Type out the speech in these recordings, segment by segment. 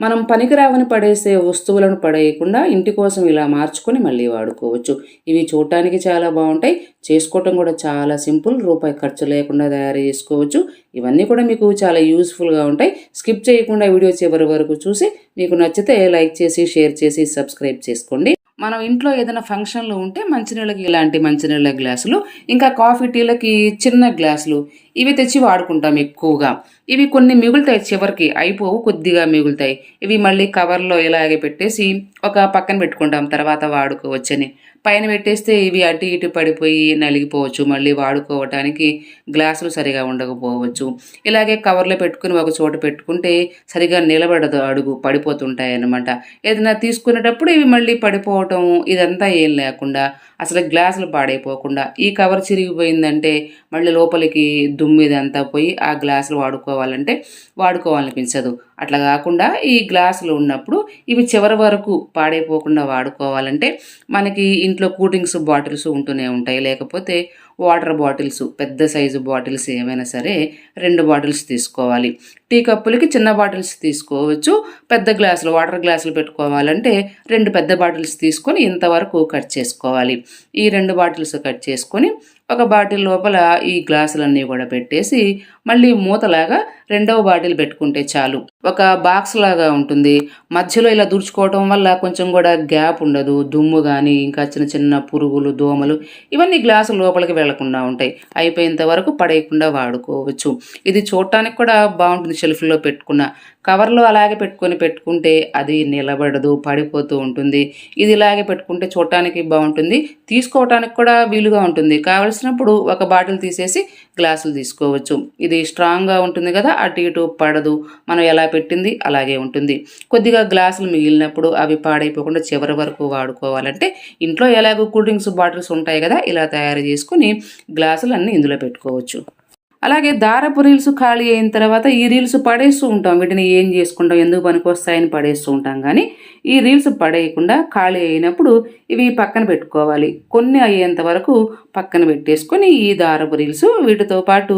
మనం పనికిరావని పడేసే వస్తువులను పడేయకుండా ఇంటి కోసం ఇలా మార్చుకొని మళ్ళీ వాడుకోవచ్చు. ఇవి చూడటానికి చాలా బాగుంటాయి. చేసుకోవటం కూడా చాలా సింపుల్. రూపాయి ఖర్చు లేకుండా తయారు చేసుకోవచ్చు. ఇవన్నీ కూడా మీకు చాలా యూస్ఫుల్గా ఉంటాయి. స్కిప్ చేయకుండా వీడియో చివరి వరకు చూసి మీకు నచ్చితే లైక్ చేసి షేర్ చేసి సబ్స్క్రైబ్ చేసుకోండి. మనం ఇంట్లో ఏదైనా ఫంక్షన్లు ఉంటే మంచినీళ్ళకి ఇలాంటి మంచినీళ్ళ గ్లాసులు ఇంకా కాఫీ టీలకి చిన్న గ్లాసులు ఇవి తెచ్చి వాడుకుంటాం ఎక్కువగా. ఇవి కొన్ని మిగులుతాయి చివరికి అయిపోవు కొద్దిగా మిగులుతాయి. ఇవి మళ్ళీ కవర్లో ఇలాగే పెట్టేసి ఒక పక్కన పెట్టుకుంటాం తర్వాత వాడుకోవచ్చని. పైన పెట్టేస్తే ఇవి అటు ఇటు పడిపోయి నలిగిపోవచ్చు మళ్ళీ వాడుకోవటానికి గ్లాసులు సరిగా ఉండకపోవచ్చు. ఇలాగే కవర్లో పెట్టుకుని ఒక చోట పెట్టుకుంటే సరిగా నిలబడదు అడుగు పడిపోతుంటాయి అన్నమాట ఏదైనా తీసుకునేటప్పుడు ఇవి మళ్ళీ పడిపోవటం ఇదంతా ఏం లేకుండా అసలు గ్లాసులు పాడైపోకుండా ఈ కవర్ చిరిగిపోయిందంటే మళ్ళీ లోపలికి దుమ్మిదంతా పోయి ఆ గ్లాసులు వాడుకో వాడుకోవాలంటే వాడుకోవాలనిపించదు. అట్లా కాకుండా ఈ గ్లాసులు ఉన్నప్పుడు ఇవి చివరి వరకు పాడైపోకుండా వాడుకోవాలంటే మనకి ఇంట్లో కూల్ డ్రింక్స్ బాటిల్స్ ఉంటూనే ఉంటాయి. లేకపోతే వాటర్ బాటిల్స్ పెద్ద సైజు బాటిల్స్ ఏమైనా సరే రెండు బాటిల్స్ తీసుకోవాలి. టీ కప్పులకి చిన్న బాటిల్స్ తీసుకోవచ్చు. పెద్ద గ్లాసులు వాటర్ గ్లాసులు పెట్టుకోవాలంటే రెండు పెద్ద బాటిల్స్ తీసుకొని ఇంతవరకు కట్ చేసుకోవాలి. ఈ రెండు బాటిల్స్ కట్ చేసుకొని ఒక బాటిల్ లోపల ఈ గ్లాసులన్నీ కూడా పెట్టేసి మళ్ళీ మూతలాగా రెండవ బాటిల్ పెట్టుకుంటే చాలు. ఒక బాక్స్ లాగా ఉంటుంది. మధ్యలో ఇలా దూర్చుకోవటం వల్ల కొంచెం కూడా గ్యాప్ ఉండదు. దుమ్ము కానీ ఇంకా చిన్న చిన్న పురుగులు దోమలు ఇవన్నీ గ్లాసు లోపలికి వెళ్ళకుండా ఉంటాయి. అయిపోయేంత వరకు పడేయకుండా వాడుకోవచ్చు. ఇది చూడటానికి కూడా బాగుంటుంది షెల్ఫ్లో పెట్టుకున్న. కవర్లో అలాగే పెట్టుకొని పెట్టుకుంటే అది నిలబడదు పడిపోతూ ఉంటుంది. ఇది ఇలాగే పెట్టుకుంటే చూడటానికి బాగుంటుంది. తీసుకోవటానికి కూడా వీలుగా ఉంటుంది. కావలసినప్పుడు ఒక బాటిల్ తీసేసి గ్లాసులు తీసుకోవచ్చు. ఇది స్ట్రాంగ్గా ఉంటుంది కదా అటు ఇటు పడదు. మనం ఎలా పెట్టింది? అలాగే ఉంటుంది. కొద్దిగా గ్లాసులు మిగిలినప్పుడు అవి పాడైపోకుండా చివరి వరకు వాడుకోవాలంటే ఇంట్లో ఎలాగో కూల్ డ్రింక్స్ బాటిల్స్ ఉంటాయి కదా ఇలా తయారు చేసుకుని గ్లాసులు అన్నీ ఇందులో పెట్టుకోవచ్చు. అలాగే దారపు రీల్స్ ఖాళీ అయిన తర్వాత ఈ రీల్స్ పడేస్తూ ఉంటాం. వీటిని ఏం చేసుకుంటాం? ఎందుకు పనికొస్తాయని పడేస్తూ ఉంటాం. కానీ ఈ రీల్స్ పడేయకుండా ఖాళీ అయినప్పుడు ఇవి పక్కన పెట్టుకోవాలి. కొన్ని అయ్యేంత వరకు పక్కన పెట్టేసుకొని ఈ దారపు రీల్స్ వీటితో పాటు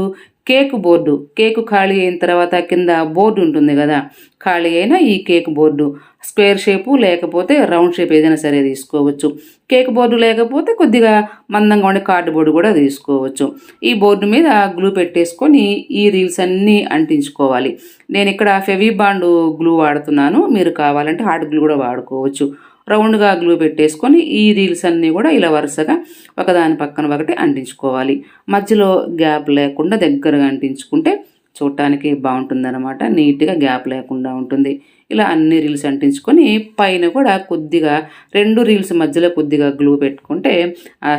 కేక్ బోర్డు. కేక్ ఖాళీ అయిన తర్వాత కింద బోర్డు ఉంటుంది కదా. ఖాళీ అయిన ఈ కేక్ బోర్డు. స్క్వేర్ షేపు లేకపోతే రౌండ్ షేప్ ఏదైనా సరే తీసుకోవచ్చు. కేక్ బోర్డు లేకపోతే కొద్దిగా మందంగా ఉండే కార్డు బోర్డు కూడా తీసుకోవచ్చు. ఈ బోర్డు మీద గ్లూ పెట్టేసుకొని ఈ రీల్స్ అన్నీ అంటించుకోవాలి. నేను ఇక్కడ ఫెవీ బాండ్ గ్లూ వాడుతున్నాను. మీరు కావాలంటే హార్డ్ గ్లూ కూడా వాడుకోవచ్చు. రౌండ్గా గ్లూ పెట్టేసుకొని ఈ రీల్స్ అన్నీ కూడా ఇలా వరుసగా ఒకదాని పక్కన ఒకటి అంటించుకోవాలి. మధ్యలో గ్యాప్ లేకుండా దగ్గరగా అంటించుకుంటే చూడటానికి బాగుంటుందన్నమాట. నీట్గా గ్యాప్ లేకుండా ఉంటుంది. ఇలా అన్ని రీల్స్ అంటించుకొని పైన కూడా కొద్దిగా రెండు రీల్స్ మధ్యలో కొద్దిగా గ్లూ పెట్టుకుంటే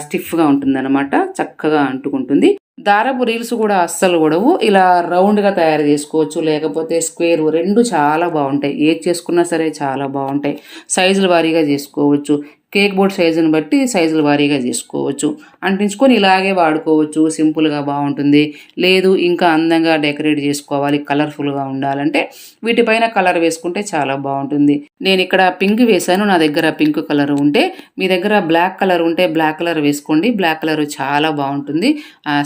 స్టిఫ్గా ఉంటుందన్నమాట. చక్కగా అంటుకుంటుంది. దారపు రీల్స్ కూడా అస్సలు కూడావు ఇలా రౌండ్గా తయారు చేసుకోవచ్చు. లేకపోతే స్క్వేర్ రెండు చాలా బాగుంటాయి. ఏది చేసుకున్నా సరే చాలా బాగుంటాయి. సైజుల వారీగా చేసుకోవచ్చు. కేక్ బోర్డ్ సైజుని బట్టి సైజులు వారీగా తీసుకోవచ్చు అంటించుకొని ఇలాగే వాడుకోవచ్చు. సింపుల్గా బాగుంటుంది లేదు ఇంకా అందంగా డెకరేట్ చేసుకోవాలి. కలర్ఫుల్గా ఉండాలంటే వీటిపైన కలర్ వేసుకుంటే చాలా బాగుంటుంది నేను ఇక్కడ పింక్ వేశాను. నా దగ్గర పింక్ కలర్ ఉంటే మీ దగ్గర బ్లాక్ కలర్ ఉంటే బ్లాక్ కలర్ వేసుకోండి. బ్లాక్ కలర్ చాలా బాగుంటుంది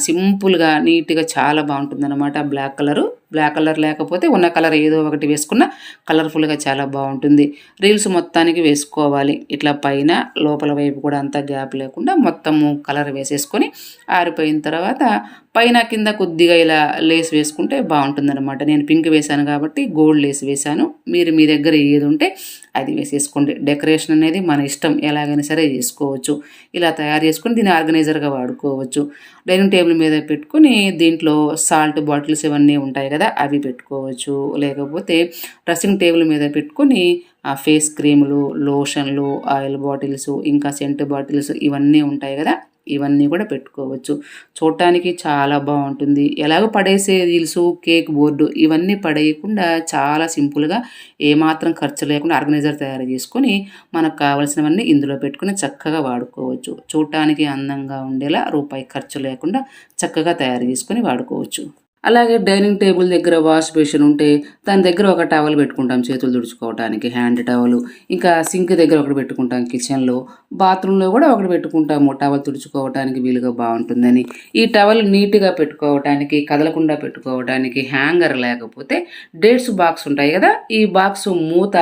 సింపుల్గా నీట్గా చాలా బాగుంటుంది అనమాట బ్లాక్ కలరు. బ్లాక్ కలర్ లేకపోతే ఉన్న కలర్ ఏదో ఒకటి వేసుకున్న కలర్ఫుల్గా చాలా బాగుంటుంది. రీల్స్ మొత్తానికి వేసుకోవాలి. ఇట్లా పైన లోపల వైపు కూడా అంతా గ్యాప్ లేకుండా మొత్తము కలర్ వేసేసుకొని ఆరిపోయిన తర్వాత పైన కింద కొద్దిగా ఇలా లేస్ వేసుకుంటే బాగుంటుందన్నమాట. నేను పింక్ వేశాను కాబట్టి గోల్డ్ లేస్ వేశాను. మీరు మీ దగ్గర ఏది ఉంటే అది వేసేసుకోండి. డెకరేషన్ అనేది మన ఇష్టం. ఎలాగైనా సరే చేసుకోవచ్చు ఇలా తయారు చేసుకుని దీన్ని ఆర్గనైజర్గా వాడుకోవచ్చు. డైనింగ్ టేబుల్ మీద పెట్టుకుని దీంట్లో సాల్ట్ బాటిల్స్ ఇవన్నీ ఉంటాయి కదా అవి పెట్టుకోవచ్చు. లేకపోతే డ్రెస్సింగ్ టేబుల్ మీద పెట్టుకొని ఆ ఫేస్ క్రీములు లోషన్లు ఆయిల్ బాటిల్స్ ఇంకా సెంట్ బాటిల్స్ ఇవన్నీ ఉంటాయి కదా ఇవన్నీ కూడా పెట్టుకోవచ్చు. చూడటానికి చాలా బాగుంటుంది. ఎలాగో పడేసే రీల్స్ కేక్ బోర్డు ఇవన్నీ పడేయకుండా చాలా సింపుల్గా ఏమాత్రం ఖర్చు లేకుండా ఆర్గనైజర్ తయారు చేసుకొని మనకు కావాల్సినవన్నీ ఇందులో పెట్టుకుని చక్కగా వాడుకోవచ్చు. చూడటానికి అందంగా ఉండేలా రూపాయి ఖర్చు లేకుండా చక్కగా తయారు చేసుకొని వాడుకోవచ్చు. అలాగే డైనింగ్ టేబుల్ దగ్గర వాష్ బేసిన్ ఉంటే దాని దగ్గర ఒక టవల్ పెట్టుకుంటాం చేతులు తుడుచుకోవడానికి హ్యాండ్ టవల్. ఇంకా సింక్ దగ్గర ఒకటి పెట్టుకుంటాం కిచెన్లో. బాత్రూంలో కూడా ఒకటి పెట్టుకుంటాము టవల్ తుడుచుకోవడానికి వీలుగా బాగుంటుందని. ఈ టవల్ నీట్గా పెట్టుకోవడానికి కదలకుండా పెట్టుకోవడానికి హ్యాంగర్ లేకపోతే డేట్స్ బాక్స్ ఉంటాయి కదా ఈ బాక్స్ మూత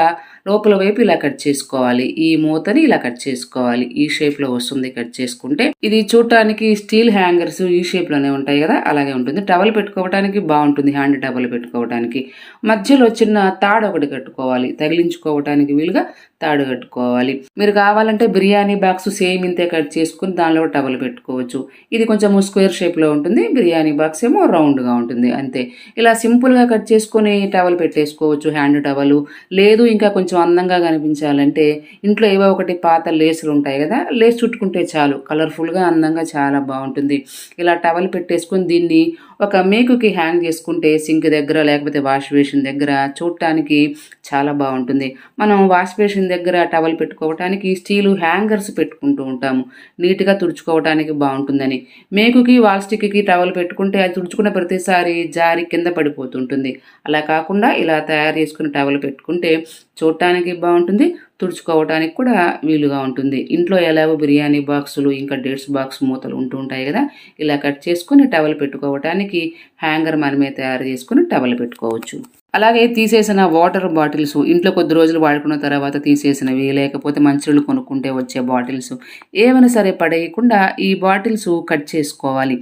లోపల వైపు ఇలా కట్ చేసుకోవాలి. ఈ మూతని ఇలా కట్ చేసుకోవాలి. ఈ షేప్లో వస్తుంది కట్ చేసుకుంటే. ఇది చూడటానికి స్టీల్ హ్యాంగర్స్ ఈ షేప్లోనే ఉంటాయి కదా అలాగే ఉంటుంది. టవల్ పెట్టుకోవడం పెట్టుకోవడానికి బాగుంటుంది హ్యాండ్ టవల్ పెట్టుకోవడానికి మధ్యలో చిన్న తాడు ఒకటి కట్టుకోవాలి తగిలించుకోవడానికి వీలుగా తాడు కట్టుకోవాలి. మీరు కావాలంటే బిర్యానీ బాక్స్ సేమ్ ఇంతే కట్ చేసుకుని దానిలో టవల్ పెట్టుకోవచ్చు. ఇది కొంచెం స్క్వేర్ షేప్లో ఉంటుంది బిర్యానీ బాక్స్ ఏమో రౌండ్గా ఉంటుంది అంతే. ఇలా సింపుల్గా కట్ చేసుకొని టవల్ పెట్టేసుకోవచ్చు హ్యాండ్ టవల్. లేదు ఇంకా కొంచెం అందంగా కనిపించాలంటే ఇంట్లో ఏవో ఒకటి పాత లేసులు ఉంటాయి కదా లేస్ చుట్టుకుంటే చాలు కలర్ఫుల్గా అందంగా చాలా బాగుంటుంది. ఇలా టవల్ పెట్టేసుకొని దీన్ని ఒక మేకుకి హ్యాంగ్ చేసుకుంటే సింక్ దగ్గర లేకపోతే వాష్ బేసిన్ దగ్గర చూడటానికి చాలా బాగుంటుంది. మనం వాష్ బేసిన్ దగ్గర టవల్ పెట్టుకోవటానికి స్టీలు హ్యాంగర్స్ పెట్టుకుంటూ ఉంటాము. నీట్గా తుడుచుకోవటానికి బాగుంటుందని. మేకుకి వాల్ స్టిక్కి టవల్ పెట్టుకుంటే అది తుడుచుకున్న ప్రతిసారి జారి కింద పడిపోతుంటుంది. అలా కాకుండా ఇలా తయారు చేసుకుని టవల్ పెట్టుకుంటే చూడటానికి బాగుంటుంది తుడుచుకోవడానికి కూడా వీలుగా ఉంటుంది. ఇంట్లో ఎలాగో బిర్యానీ బాక్సులు ఇంకా డేట్స్ బాక్స్ మూతలు ఉంటూ ఉంటాయి కదా ఇలా కట్ చేసుకుని టవల్ పెట్టుకోవటానికి హ్యాంగర్ మనమే తయారు చేసుకుని టవల్ పెట్టుకోవచ్చు. అలాగే తీసేసిన వాటర్ బాటిల్స్ ఇంట్లో కొద్ది రోజులు వాడుకున్న తర్వాత తీసేసినవి లేకపోతే మంచినీళ్ళు కొనుక్కుంటే వచ్చే బాటిల్స్ ఏమైనా సరే పడేయకుండా ఈ బాటిల్స్ కట్ చేసుకోవాలి.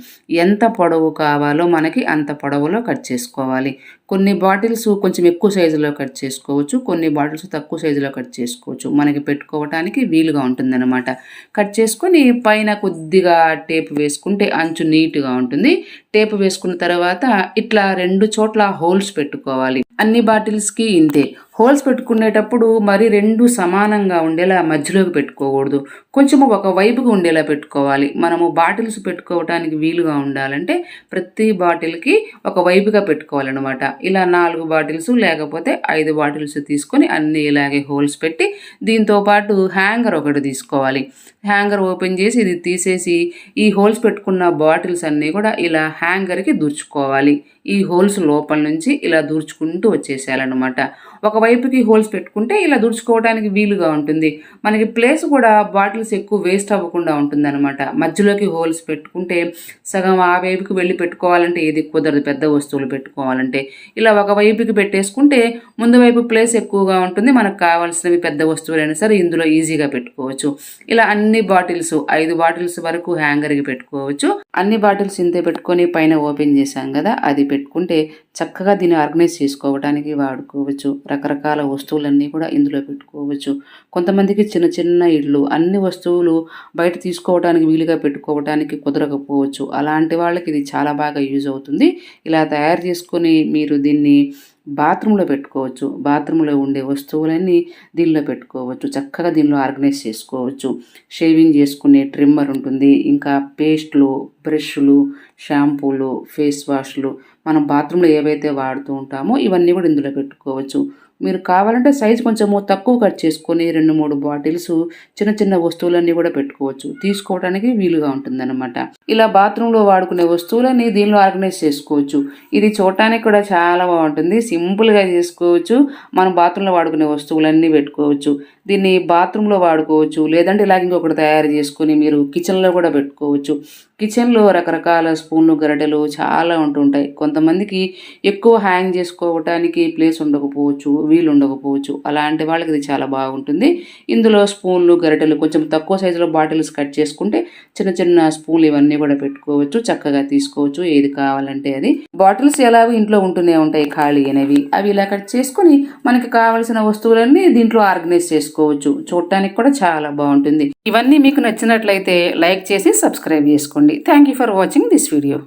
ఎంత పొడవు కావాలో మనకి అంత పొడవులో కట్ చేసుకోవాలి. కొన్ని బాటిల్స్ కొంచెం ఎక్కువ సైజులో కట్ చేసుకోవచ్చు కొన్ని బాటిల్స్ తక్కువ సైజులో కట్ చేసుకోవచ్చు. మనకి పెట్టుకోవటానికి వీలుగా ఉంటుందన్నమాట. కట్ చేసుకొని పైన కొద్దిగా టేప్ వేసుకుంటే అంచు నీట్గా ఉంటుంది. టేప్ వేసుకున్న తర్వాత ఇట్లా రెండు చోట్ల హోల్స్ పెట్టుకోవాలి. అన్ని బాటిల్స్కి ఇంతే. హోల్స్ పెట్టుకునేటప్పుడు మరి రెండు సమానంగా ఉండేలా మధ్యలోకి పెట్టుకోకూడదు. కొంచెము ఒక వైపుగా ఉండేలా పెట్టుకోవాలి. మనము బాటిల్స్ పెట్టుకోవడానికి వీలుగా ఉండాలంటే ప్రతి బాటిల్కి ఒక వైపుగా పెట్టుకోవాలన్నమాట. ఇలా నాలుగు బాటిల్స్ లేకపోతే ఐదు బాటిల్స్ తీసుకొని అన్ని ఇలాగే హోల్స్ పెట్టి దీంతో పాటు హ్యాంగర్ ఒకటి తీసుకోవాలి. హ్యాంగర్ ఓపెన్ చేసి ఇది తీసేసి ఈ హోల్స్ పెట్టుకున్న బాటిల్స్ అన్నీ కూడా ఇలా హ్యాంగర్కి దూర్చుకోవాలి. ఈ హోల్స్ లోపల నుంచి ఇలా దూర్చుకుంటూ వచ్చేసేయాలన్నమాట. ఒకవైపుకి హోల్స్ పెట్టుకుంటే ఇలా దుడుచుకోవడానికి వీలుగా ఉంటుంది. మనకి ప్లేస్ కూడా బాటిల్స్ ఎక్కువ వేస్ట్ అవ్వకుండా ఉంటుందన్నమాట. మధ్యలోకి హోల్స్ పెట్టుకుంటే సగం ఆ వైపుకి వెళ్ళి పెట్టుకోవాలంటే ఏది కుదరదు. పెద్ద వస్తువులు పెట్టుకోవాలంటే ఇలా ఒక వైపుకి పెట్టేసుకుంటే ముందు వైపు ప్లేస్ ఎక్కువగా ఉంటుంది. మనకు కావాల్సినవి పెద్ద వస్తువులైనా సరే ఇందులో ఈజీగా పెట్టుకోవచ్చు. ఇలా అన్ని బాటిల్స్ ఐదు బాటిల్స్ వరకు హ్యాంగర్కి పెట్టుకోవచ్చు. అన్ని బాటిల్స్ ఇంతే పెట్టుకొని పైన ఓపెన్ చేశాం కదా అది పెట్టుకుంటే చక్కగా దీన్ని ఆర్గనైజ్ చేసుకోవడానికి వాడుకోవచ్చు. రకరకాల వస్తువులన్నీ కూడా ఇందులో పెట్టుకోవచ్చు. కొంతమందికి చిన్న చిన్న ఇళ్ళు అన్ని వస్తువులు బయట తీసుకోవడానికి వీలుగా పెట్టుకోవడానికి కుదరకపోవచ్చు. అలాంటి వాళ్ళకి ఇది చాలా బాగా యూజ్ అవుతుంది. ఇలా తయారు చేసుకొని మీరు దీన్ని బాత్రూంలో పెట్టుకోవచ్చు. బాత్రూంలో ఉండే వస్తువులన్నీ దీనిలో పెట్టుకోవచ్చు. చక్కగా దీనిలో ఆర్గనైజ్ చేసుకోవచ్చు. షేవింగ్ చేసుకునే ట్రిమ్మర్ ఉంటుంది. ఇంకా పేస్ట్లు బ్రష్లు షాంపూలు ఫేస్ వాష్లు మనం బాత్రూంలో ఏవైతే వాడుతూ ఉంటామో ఇవన్నీ కూడా ఇందులో పెట్టుకోవచ్చు. మీరు కావాలంటే సైజ్ కొంచెము తక్కువ కట్ చేసుకొని రెండు మూడు బాటిల్స్ చిన్న చిన్న వస్తువులన్నీ కూడా పెట్టుకోవచ్చు. తీసుకోవడానికి వీలుగా ఉంటుందన్నమాట. ఇలా బాత్రూంలో వాడుకునే వస్తువులన్నీ దీనిలో ఆర్గనైజ్ చేసుకోవచ్చు. ఇది చూడటానికి కూడా చాలా బాగుంటుంది. సింపుల్గా చేసుకోవచ్చు. మనం బాత్రూంలో వాడుకునే వస్తువులన్నీ పెట్టుకోవచ్చు. దీన్ని బాత్రూంలో వాడుకోవచ్చు లేదంటే ఇలాగ ఇంకొకటి తయారు చేసుకొని మీరు కిచెన్లో కూడా పెట్టుకోవచ్చు. కిచెన్లో రకరకాల స్పూన్లు గరిటెలు చాలా ఉంటుంటాయి. కొంతమందికి ఎక్కువ హ్యాంగ్ చేసుకోవటానికి ప్లేస్ ఉండకపోవచ్చు వీలు ఉండకపోవచ్చు. అలాంటి వాళ్ళకి ఇది చాలా బాగుంటుంది. ఇందులో స్పూన్లు గరిటెలు కొంచెం తక్కువ సైజులో బాటిల్స్ కట్ చేసుకుంటే చిన్న చిన్న స్పూన్లు ఇవన్నీ కూడా పెట్టుకోవచ్చు చక్కగా తీసుకోవచ్చు ఏది కావాలంటే అది. బాటిల్స్ ఎలాగో ఇంట్లో ఉంటూనే ఉంటాయి ఖాళీ అనేవి అవి ఇలా కట్ చేసుకొని మనకి కావలసిన వస్తువులన్నీ దీంట్లో ఆర్గనైజ్ చేసుకోవచ్చు. చూడటానికి కూడా చాలా బాగుంటుంది. ఇవన్నీ మీకు నచ్చినట్లయితే లైక్ చేసి సబ్స్క్రైబ్ చేసుకోండి. Thank you for watching this video